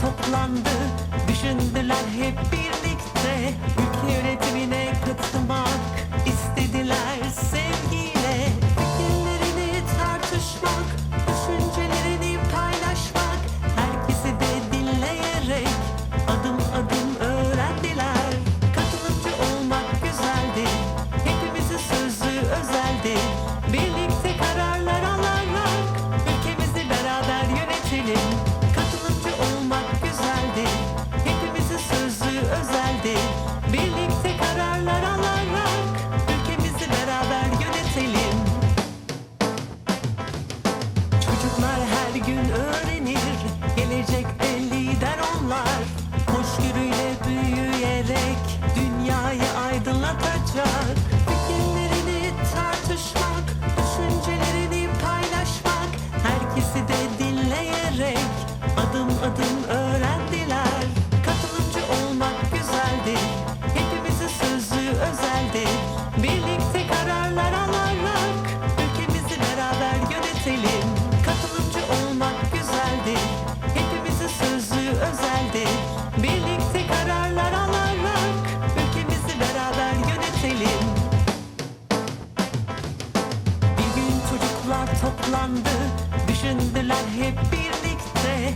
toplandı. Düşündüler hep birlikte. Ülke üretimine katılmak istediler sevgiyle. Fikirlerini tartışmak Düşüncelerini paylaşmak Herkesi de dinleyerek Adım adım saklandı Düşündüler hep birlikte.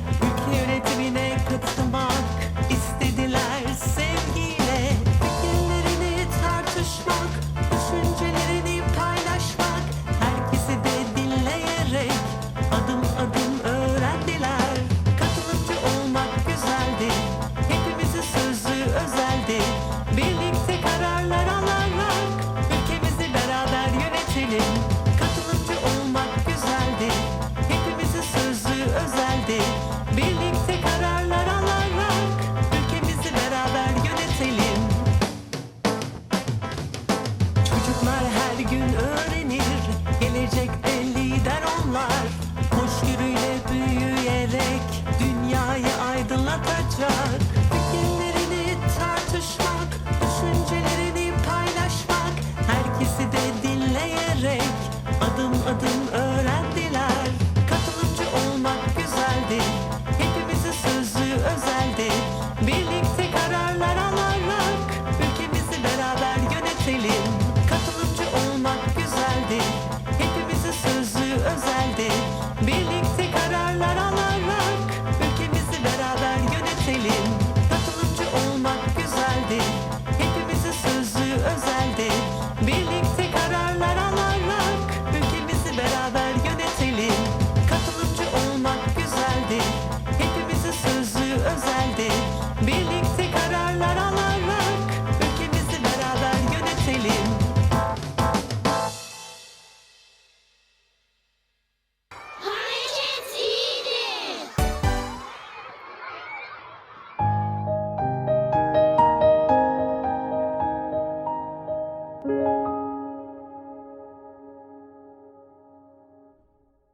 temperature